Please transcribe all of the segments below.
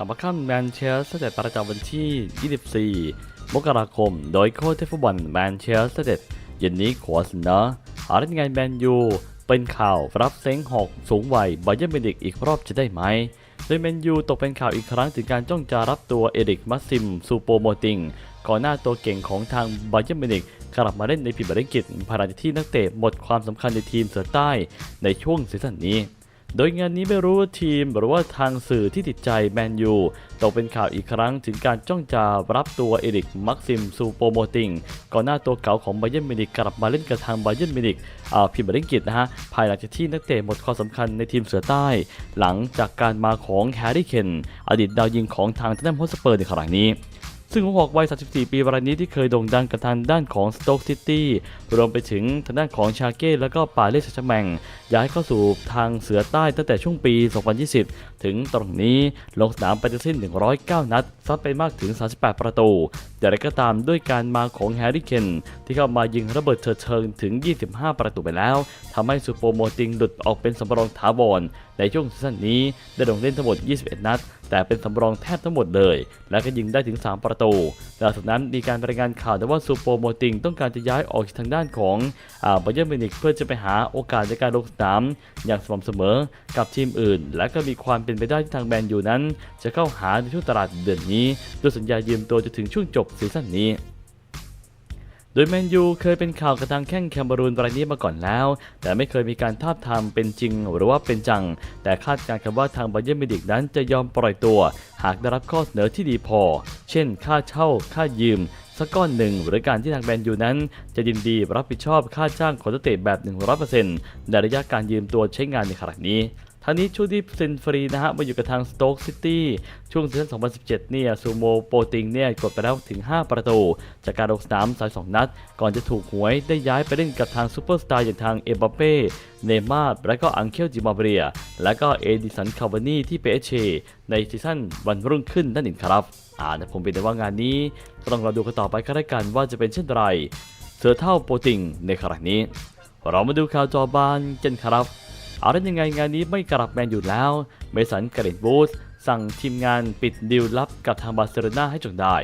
กับมาคัมแมนเชสเตอร์ประจำวันที่ 24 มกราคม โดยโค้ชเทฟฟุตบอลแมนเชสเตอร์เย็นนี้ขอเสนอหาเล่นงานแมนยู เป็นข่าวรับเซ้งหอกสูงวัยบาเยร์มิวนิกอีกรอบจะได้ไหมโดยแมนยูตกเป็นข่าวอีกครั้งถึงการจ้องจะรับตัวเอริกมัสซิมซูโปโมติงก่อนหน้าตัวเก่งของทางบาเยร์มิวนิกกลับมาเล่นในพรีเมียร์ลีกภายหลังที่นักเตะหมดความสำคัญในทีมเสือใต้ในช่วงซีซั่นนี้ โดยงานนี้ไม่รู้ว่าทีมหรือว่าทางสื่อที่ติดใจแมนยูตกเป็นข่าวอีกครั้งถึงการจ้องจะรับตัวเอริกมักซิมซูโปโมติงก่อนหน้าตัวเก่าของไบเยนมินิกกลับมาเล่นกับทางไบเยนมินิกอ่าพรีเมียร์ลีกนะฮะภายหลังจากที่นักเตะหมดความสำคัญในทีมเสือใต้ หลังจากการมาของแฮร์รี่เคนอดีตดาวยิงของทางทันแนมฮอสเปอร์ในครั้งนี้ ซึ่งหัวหอกวัย 34 ปีรายนี้ที่เคยโด่งดังกับทางด้านของสโต๊กซิตี้รวมไปถึงทางด้านของชาเก้และก็ปาเลสแชแมงย้ายเข้าสู่ทางเสือใต้ตั้งแต่ช่วงปี 2020ถึงตรงนี้ลงสนามไปทั้งสิ้น 109 นัด ซัดไปมากถึง 38 ประตูอย่างไรก็ตามด้วยการมาของแฮร์รี่เคนที่เข้ามายิงระเบิดเถิดเทิงถึง 25 ประตูไปแล้วทำให้ซูโปโมติงหลุดออกเป็นสำรองถาวรในช่วงซีซั่นนี้ได้ลงเล่นทั้งหมด 21 นัด แต่เป็นสำรองแทบทั้งหมดเลย และก็ยิงได้ถึง 3 ประตูหลังจากนั้นมีการรายงานข่าวแต่ว่าซูโปโมติงต้องการจะย้ายออกทางด้านของอ่าบาเยร์มิวนิกเพื่อจะไปหาโอกาสในการลงสนามอย่างสม่ำเสมอกับทีมอื่น และก็มีความเป็นไปได้ที่ทางแมนยูนั้น จะเข้าหาในช่วงตลาดเดือนนี้โดยสัญญายืมตัวจนถึงช่วงจบซีซั่นนี้โดยแมนยูเคยเป็นข่าวกับทางแข้งแคมเบรูนรายนี้มาก่อนแล้ว แต่ไม่เคยมีการทาบทามเป็นจริงหรือว่าเป็นจัง แต่คาดการณ์กันว่าทางบาเยร์มิวนิกนั้นจะยอมปล่อยตัว หากได้รับข้อเสนอที่ดีพอ เช่น ค่าเช่า ค่ายืม สักก้อนหนึ่งหรือการที่ทางแมนยูนั้น จะยินดีรับผิดชอบค่าจ้างของนักเตะแบบ 100%ในระยะการยืมตัวใช้งานในขณะนี้ ท่านี้ช่วงที่เซ็นฟรีนะฮะมาอยู่กับทางสโต๊กซิตี้ช่วงซีซั่น 2017 เนี่ยซูโมโปติงเนี่ยกดไปแล้วถึง 5 ประตู จากการลงสนาม32นัด ก่อนจะถูกหวยได้ย้ายไปเล่นกับทางซูเปอร์สตาร์อย่างทางเอบัปเป้เนมาร์และก็อังเคลจิมาเบรีย และก็เอดิสันคาวานีที่เปเชในซีซั่นวันรุ่งขึ้นนั่นเองครับอ่าแต่ผมเป็นแต่ว่างานนี้ก็ต้องรอดูกันต่อไปก็แล้วกันว่าจะเป็นเช่นไรเสือเท่าโปติงในครั้งนี้ เรามาดูข่าวจอบานกันครับ เอาได้ยังไงงานนี้ไม่กลับแมนอยู่แล้วเมสันกาเรนบูสสั่งทีมงานปิดดีลลับกับทางบาร์เซโลนาให้จงได้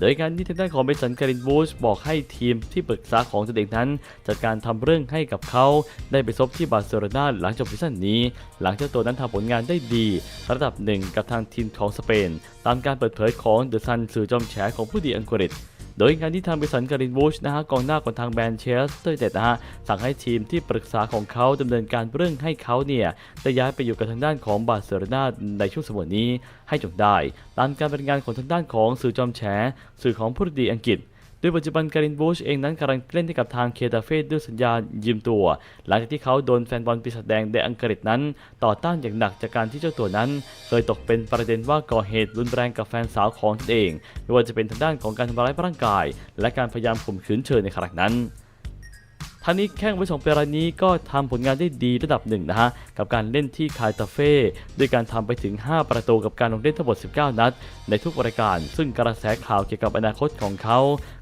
โดยการที่ทางด้านของเมสันการินบูชบอกให้ทีมที่ปรึกษาของตัวเองนั้น จัดการทำเรื่องให้กับเขาได้ไปซบที่บาร์เซโลนาหลังจบซีซั่นนี้ หลังจ้าตัวนั้นทำผลงานได้ดี ระดับหนึ่งกับทางทีมของสเปน ตามการเปิดเผยของเดอะซันสื่อจอมแฉของผู้ดีอังกฤษ โดยงานที่ทางเบสันการินบูชนะฮะกองหน้าของทางแมนเชสเตอร์เต็ดนะฮะสั่งให้ทีมที่ปรึกษาของเขาดำเนินการเรื่องให้เขาเนี่ยได้ย้ายไปอยู่กับทางด้านของบาร์เซโลนาในช่วงสมัยนี้ให้จบได้ตามการเป็นงานของทางด้านของสื่อจอมแฉสื่อของผู้ดีอังกฤษ ดยปัจจุบันการินบูชเองนั้นกำลังเล่นให้กับทางเคตาเฟ่ด้วยสัญญายืมตัว หลังจากที่เขาโดนแฟนบอลปีศาจแดงในอังกฤษนั้น ต่อต้านอย่างหนักจากการที่เจ้าตัวนั้น เคยตกเป็นประเด็นว่าก่อเหตุรุนแรงกับแฟนสาวของตนเองไม่ว่าจะเป็นทางด้านของการทำร้ายร่างกาย และการพยายามข่มขืนเธอในครั้งนั้น ท่านี้แข้งไว้สองปีรานี้ก็ทำผลงานได้ดีระดับหนึ่งนะฮะ กับการเล่นที่คายตาเฟ่ด้วยการทำไปถึง 5 ประตูกับการลงเล่นทั้งหมด 19 นัด ในทุกรายการ ซึ่งกระแสข่าวเกี่ยวกับอนาคตของเขา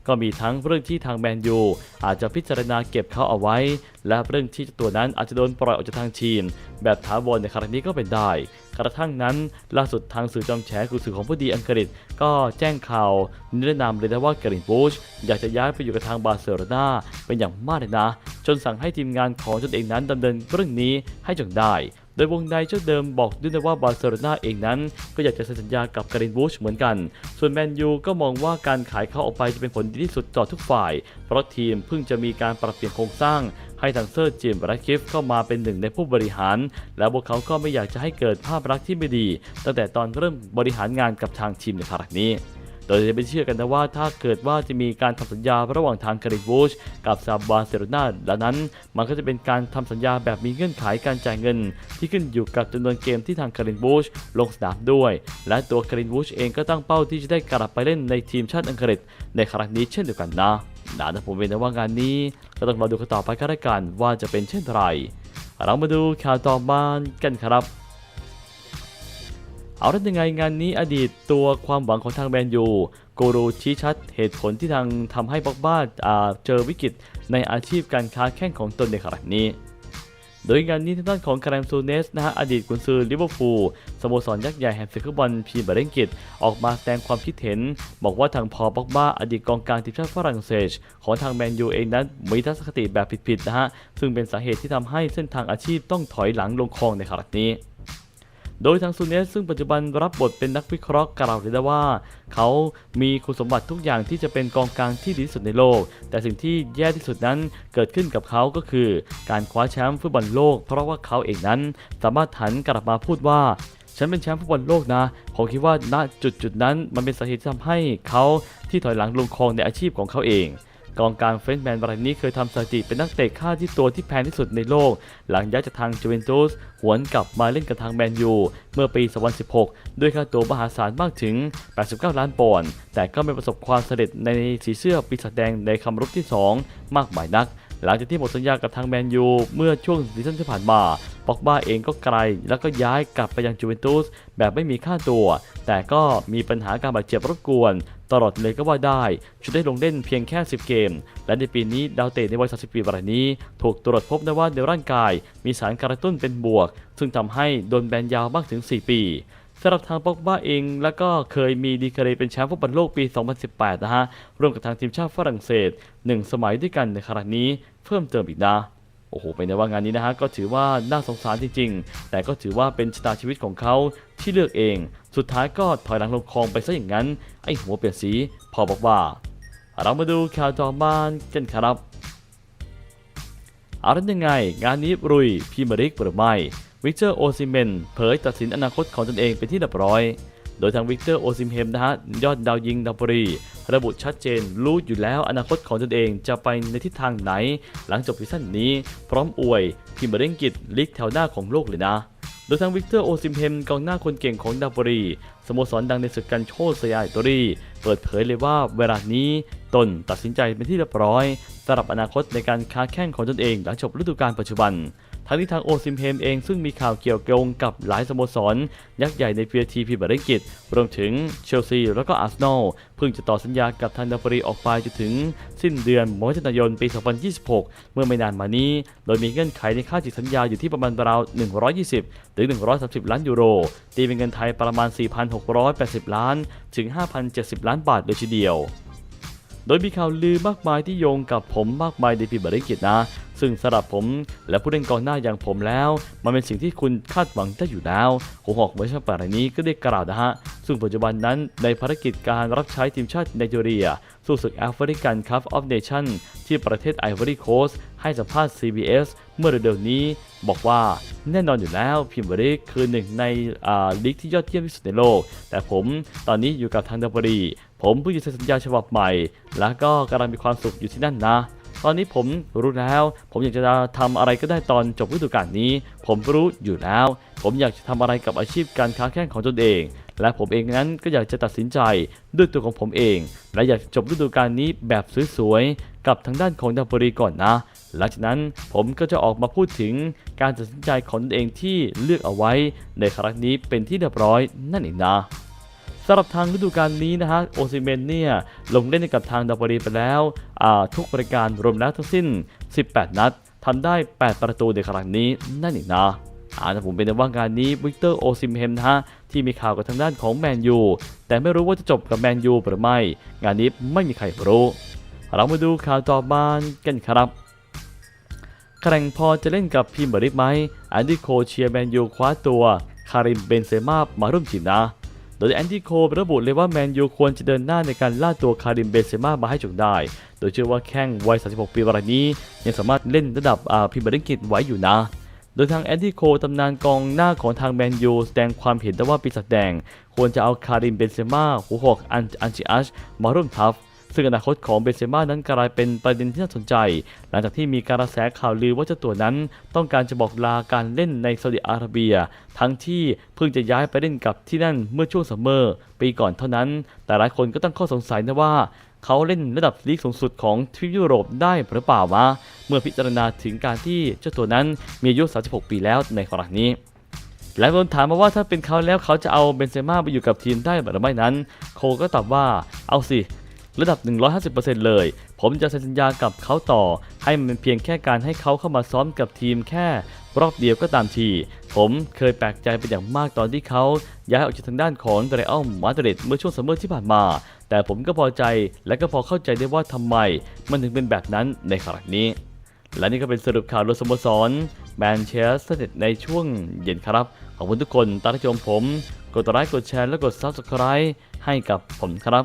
ก็มีทั้งเรื่องที่ทางแมนยูอาจจะพิจารณาเก็บเขาเอาไว้ และเรื่องที่ตัวนั้นอาจจะโดนปล่อยออกจากทางทีม แบบถาวรในครั้งนี้ก็เป็นได้ กระทั่งนั้น ล่าสุดทางสื่อจอมแฉคือสื่อของผู้ดีอังกฤษ ก็แจ้งข่าวนิรนามเลยนะว่าเกรินบูชอยากจะย้ายไปอยู่กับทางบาร์เซโลนาเป็นอย่างมากเลยนะ จนสั่งให้ทีมงานของตนเองนั้นดำเนินเรื่องนี้ให้จงได้ โดยวงในเจ้าเดิมบอกด้วยนะว่าบาร์เซโลนาเองนั้น ก็อยากจะเซ็นสัญญากับการินบูชเหมือนกัน ส่วนแมนยูก็มองว่าการขายเขาออกไปจะเป็นผลดีที่สุดต่อทุกฝ่าย เพราะทีมเพิ่งจะมีการปรับเปลี่ยนโครงสร้าง ให้ทางเซอร์จิมและคิฟเข้ามาเป็นหนึ่งในผู้บริหาร และพวกเขาก็ไม่อยากจะให้เกิดภาพลักษณ์ที่ไม่ดี ตั้งแต่ตอนเริ่มบริหารงานกับทางทีมในครั้งนี้ โดยจะไปเชื่อกันนะว่าถ้าเกิดว่าจะมีการทำสัญญาระหว่างทางคาริบูชกับซาบาร์เซโลนาและนั้น มันก็จะเป็นการทำสัญญาแบบมีเงื่อนไขการจ่ายเงิน ที่ขึ้นอยู่กับจำนวนเกมที่ทางคาริบูชลงสนามด้วย และตัวคาริบูชเองก็ตั้งเป้าที่จะได้กลับไปเล่นในทีมชาติอังกฤษ ในครั้งนี้เช่นเดียวกันนะนะแต่ผมเป็นะว่างานนี้ก็ต้องรอดูกันต่อไปก็แล้วกันว่าจะเป็นเช่นไรเรามาดูข่าวต่อมากันครับ เอาได้ยังไงงานนี้อดีตตัวความหวังของทางแมนยูกูรูชี้ชัดเหตุผลที่ทางทำให้บ็อกบ้าเจอวิกฤตในอาชีพการค้าแข่งของตนในครั้งนี้ โดยงานนี้ทางด้านของคาร์มซูเนสนะฮะอดีตกุนซือลิเวอร์พูลสโมสรยักษ์ใหญ่แห่งศึกฟุตบอลพรีเมียร์ลีกออกมาแสดงความคิดเห็น บอกว่าทางพอลป็อกบ้าอดีตกองกลางทีมชาติฝรั่งเศส ของทางแมนยูเองนั้นมีทัศนคติแบบผิดๆนะฮะซึ่งเป็นสาเหตุที่ทำให้เส้นทางอาชีพต้องถอยหลังลงคลองในครั้งนี้ โดยทางซูเนสซึ่งปัจจุบันรับบทเป็นนักวิเคราะห์กล่าวเลยนะว่า เขามีคุณสมบัติทุกอย่างที่จะเป็นกองกลางที่ดีที่สุดในโลก แต่สิ่งที่แย่ที่สุดนั้นเกิดขึ้นกับเขาก็คือ การคว้าแชมป์ฟุตบอลโลก เพราะว่าเขาเองนั้นสามารถหันกลับมาพูดว่าฉันเป็นแชมป์ฟุตบอลโลกนะ ผมคิดว่าณจุดจุดนั้นมันเป็นสาเหตุที่ทำให้เขาที่ถอยหลังลงคลองในอาชีพของเขาเอง กองกลางเฟรนช์แมนรายนี้เคยทำสถิติเป็นนักเตะค่าที่ตัวที่แพงที่สุดในโลก หลังย้ายจากทางจูเวนตุสหวนกลับมาเล่นกับทางแมนยูเมื่อปี 2016 ด้วยค่าตัวมหาศาลมากถึง 89 ล้านปอนด์แต่ก็ไม่ประสบความสำเร็จในสีเสื้อปีศาจแดงในคำรบที่ 2 มากมายนัก หลังจากที่หมดสัญญากับทางแมนยูเมื่อช่วงซีซั่นที่ผ่านมาป็อกบ้าเองก็ไกล แล้วก็ย้ายกลับไปยังจูเวนตุสแบบไม่มีค่าตัว แต่ก็มีปัญหาการบาดเจ็บรบกวน ตลอดเลยก็ว่าได้ชุดได้ลงเล่นเพียงแค่ 10 เกม และในปีนี้ดาวเตะในวัย30ปีรายนี้ ถูกตรวจพบได้ว่าในร่างกาย มีสารกระตุ้นเป็นบวก ซึ่งทำให้โดนแบนยาวมากถึง 4 ปีสำหรับทางป็อกบ้าเองแล้วก็เคยมีดีกรีเป็นแชมป์ฟุตบอลโลกปี 2018 นะฮะ ร่วมกับทางทีมชาติฝรั่งเศส 1 สมัยด้วยกันในครั้งนี้ เพิ่มเติมอีกนะโอ้โหเป็นในว่างานนี้นะฮะก็ถือว่าน่าสงสารจริงๆ แต่ก็ถือว่าเป็นชะตาชีวิตของเขาที่เลือกเอง สุดท้ายก็ถอยหลังลงคลองไปซะอย่างนั้น ไอ้หัวเปลี่ยนสีพอบอกว่า เรามาดูข่าวต่อมากันครับเอาเป็นยังไง งานนี้รุยพรีเมียร์ลีกหรือไม่วิเตอร์โอซิเมนเผยตัดสินอนาคตของตนเองเป็นที่เรียบร้อย โดยทางวิกเตอร์โอซิมเฮมนะฮะยอดดาวยิงดาวปรี ระบุชัดเจนรู้อยู่แล้วอนาคตของตนเองจะไปในทิศทางไหน หลังจบซีซั่นนี้ พร้อมอวยพรีมียร์ลีกลีกแถวหน้าของโลกเลยนะโดยทางวิกเตอร์โอซิมเฮมกองหน้าคนเก่งของดาวปรีสโมสรดังในศึกกันโชสยาอิตอรีเปิดเผยเลยว่าเวลานี้ตนตัดสินใจเป็นที่เรียบร้อยสำหรับอนาคตในการค้าแข่งของตนเองหลังจบฤดูกาลปัจจุบัน ทั้งนี้ทางโอซิมเฮมเองซึ่งมีข่าวเกี่ยวโยงกับหลายสโมสร ยักษ์ใหญ่ในพีทีพีบริกิตรวมถึงเชลซีแล้วก็อาร์เซนอลเพิ่งจะต่อสัญญากับทางดาฟรีออกไปจนถึงสิ้นเดือนมิถุนายนปี 2026 เมื่อไม่นานมานี้ โดยมีเงื่อนไขในค่าจิตสัญญาอยู่ที่ประมาณราว 120ถึง130 ล้านยูโร ตีเป็นเงินไทยประมาณ 4,680 ล้าน ถึง 5,070 ล้านบาทเลยทีเดียวโดยมีข่าวลือมากมายที่โยงกับผมมากมายในปีบริกิตนะ ซึ่งสำหรับผมและผู้เล่นกองหน้าอย่างผมแล้ว มันเป็นสิ่งที่คุณคาดหวังได้อยู่แล้วหัวหอกเวอร์ชันป่ารายนี้ก็ได้กล่าวนะฮะ ซึ่งปัจจุบันนั้นในภารกิจการรับใช้ทีมชาติไนจีเรีย สู้ศึกแอฟริกันคัพออฟเนชั่นที่ประเทศไอวอรี่โคสให้สัมภาษณ์ CBS เมื่อเร็วๆนี้บอกว่าแน่นอนอยู่แล้วพิมเบอริกคือหนึ่งในลีกที่ยอดเยี่ยมที่สุดในโลก แต่ผมตอนนี้อยู่กับทางดับรี ผมเพิ่งจะเซ็นสัญญาฉบับใหม่ แล้วก็กำลังมีความสุขอยู่ที่นั่นนะ ตอนนี้ผมรู้แล้ว ผมอยากจะทำอะไรก็ได้ตอนจบฤดูกาลนี้ ผมรู้อยู่แล้ว ผมอยากจะทำอะไรกับอาชีพการค้าแข่งของตนเอง และผมเองนั้นก็อยากจะตัดสินใจด้วยตัวของผมเอง และอยากจบฤดูกาลนี้แบบสวยๆกับทางด้านของดับรีก่อนนะหลังจากนั้นผมก็จะออกมาพูดถึงการตัดสินใจของตนเองที่เลือกเอาไว้ ในครั้งนี้เป็นที่เรียบร้อยนั่นเองนะ สำหรับทางฤดูกาลนี้นะฮะโอซิเมนเนี่ยลงเล่นกับทางดาบรีไปแล้วทุกบริการรวมแล้วทั้งสิ้น 18 นัดทำได้ 8 ประตูในครั้งนี้นั่นเองนะอาแต่ผมเป็นในว่างานนี้วิกเตอร์โอซิมเฮมนะฮะที่มีข่าวกับทางด้านของแมนยูแต่ไม่รู้ว่าจะจบกับแมนยูหรือไม่ งานนี้ไม่มีใครรู้เรามาดูข่าวต่อมากันครับแข่งพอจะเล่นกับพีมบริกไหมแอนดี้โคเชียแมนยูคว้าตัว คาริมเบนเซม่ามาร่วมทีมนะ โดยแอนดี้โคระบุเลยว่าแมนยูควรจะเดินหน้าในการล่าตัวคาริมเบเซม่ามาให้จงได้ โดยเชื่อว่าแข้งวัย 36 ปีรายนี้ ยังสามารถเล่นระดับอาพรีเมียร์ลีกไว้อยู่นะโดยทางแอนดี้โคตำนานกองหน้าของทางแมนยูแสดงความเห็นแต่ว่าปีศาจแดง ควรจะเอาคาริมเบนเซม่าหัวหอกอันอันจิอัชมาร่วมทัพ ซึ่งอนาคตของเบนเซม่านั้นกลายเป็นประเด็นที่น่าสนใจ หลังจากที่มีการกระแสข่าวลือว่าเจ้าตัวนั้น ต้องการจะบอกลาการเล่นในซาอุดิอาระเบีย ทั้งที่เพิ่งจะย้ายไปเล่นกับที่นั่นเมื่อช่วงซัมเมอร์ปีก่อนเท่านั้น แต่หลายคนก็ตั้งข้อสงสัยนะว่าเขาเล่นระดับลีกสูงสุดของทวีปยุโรปได้หรือเปล่าวะ เมื่อพิจารณาถึงการที่เจ้าตัวนั้นมีอายุ 36 ปีแล้วในกรณีนี้หลายคนถามมาว่าถ้าเป็นเขาแล้วเขาจะเอาเบนเซม่าไปอยู่กับทีมได้หรือไม่นั้น โคก็ตอบว่าเอาสิ ระดับ 150%เลย ผมจะเซ็นสัญญากับเขาต่อ ให้มันเป็นเพียงแค่การให้เขาเข้ามาซ้อมกับทีมแค่รอบเดียวก็ตามที ผมเคยแปลกใจเป็นอย่างมากตอนที่เขาย้ายออกจากทางด้านของเรอัลมาดริดเมื่อช่วงซัมเมอร์ที่ผ่านมา แต่ผมก็พอใจและก็พอเข้าใจได้ว่าทำไม มันถึงเป็นแบบนั้นในครั้งนี้ และนี่ก็เป็นสรุปข่าวโดยสโมสรแมนเชสเตอร์ยูไนเต็ดในช่วงเย็นครับ ขอบคุณทุกคนตามที่ชมผม กดไลค์กดแชร์และกด Subscribe ให้กับผมครับ